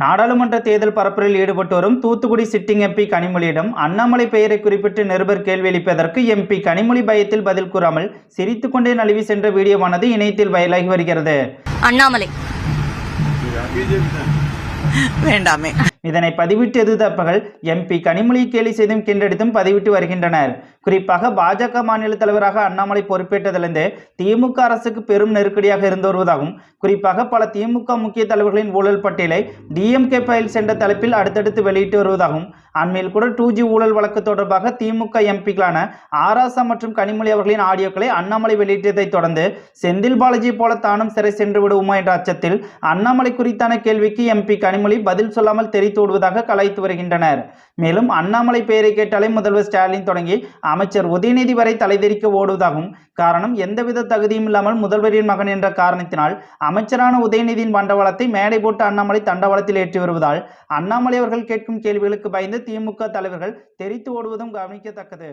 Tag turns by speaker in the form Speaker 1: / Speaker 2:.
Speaker 1: நாடாளுமன்ற தேர்தல் பரப்புரையில் ஈடுபட்டு வரும் தூத்துக்குடி சிட்டிங் எம்பி கனிமொழியிடம் அண்ணாமலை பெயரை குறிப்பிட்டு நிருபர் கேள்வி எழுப்பியதற்கு எம்பி கனிமொழி பயத்தில் பதில் கூறாமல் சிரித்துக்கொண்டே நழுவி சென்ற வீடியோவானது இணையத்தில் வயலாகி வருகிறது.
Speaker 2: அண்ணாமலை.
Speaker 3: வேண்டாமே.
Speaker 1: இதனை பதிவிட்டு எதிர்த்தப்பர்கள் எம்பி கனிமொழி கேலி செய்தும் கிண்டடித்தும் பதிவிட்டு வருகின்றனர். குறிப்பாக பாஜக மாநில தலைவராக அண்ணாமலை பொறுப்பேற்றதிலிருந்து திமுக அரசுக்கு பெரும் நெருக்கடியாக இருந்து வருவதாகவும் குறிப்பாக பல திமுக முக்கிய தலைவர்களின் ஊழல் பட்டியலை டிஎம்கே பயில் சென்ற தலைப்பில் அடுத்தடுத்து வெளியிட்டு வருவதாகவும் அண்மையில் கூட டூ ஜி ஊழல் வழக்கு தொடர்பாக திமுக எம்பிக்களான ஆராசா மற்றும் கனிமொழி அவர்களின் ஆடியோக்களை அண்ணாமலை வெளியிட்டதைத் தொடர்ந்து செந்தில் பாலாஜி போல தானும் சிறை சென்று விடுவோமா என்ற அச்சத்தில் அண்ணாமலை குறித்தான கேள்விக்கு எம்பி கனிமொழி பதில் சொல்லாமல் தெரிவித்து விடுவதாக கலாய்த்து வருகின்றனர். மேலும் அண்ணாமலை பெயரை கேட்டாலே முதல்வர் ஸ்டாலின் தொடங்கி அமைச்சர் உதயநிதி வரை தலைதெறிக்க ஓடுவதாகவும் காரணம் எந்தவித தகுதியும் இல்லாமல் முதல்வரின் மகன் என்ற காரணத்தினால் அமைச்சரான உதயநிதியின் பண்டவாளத்தை மேடை போட்டு அண்ணாமலை தண்டவாளத்தில் ஏற்றி வருவதால் அண்ணாமலை அவர்கள் கேட்கும் கேள்விகளுக்கு பயந்து திமுக தலைவர்கள் தெரித்து ஓடுவதும் கவனிக்கத்தக்கது.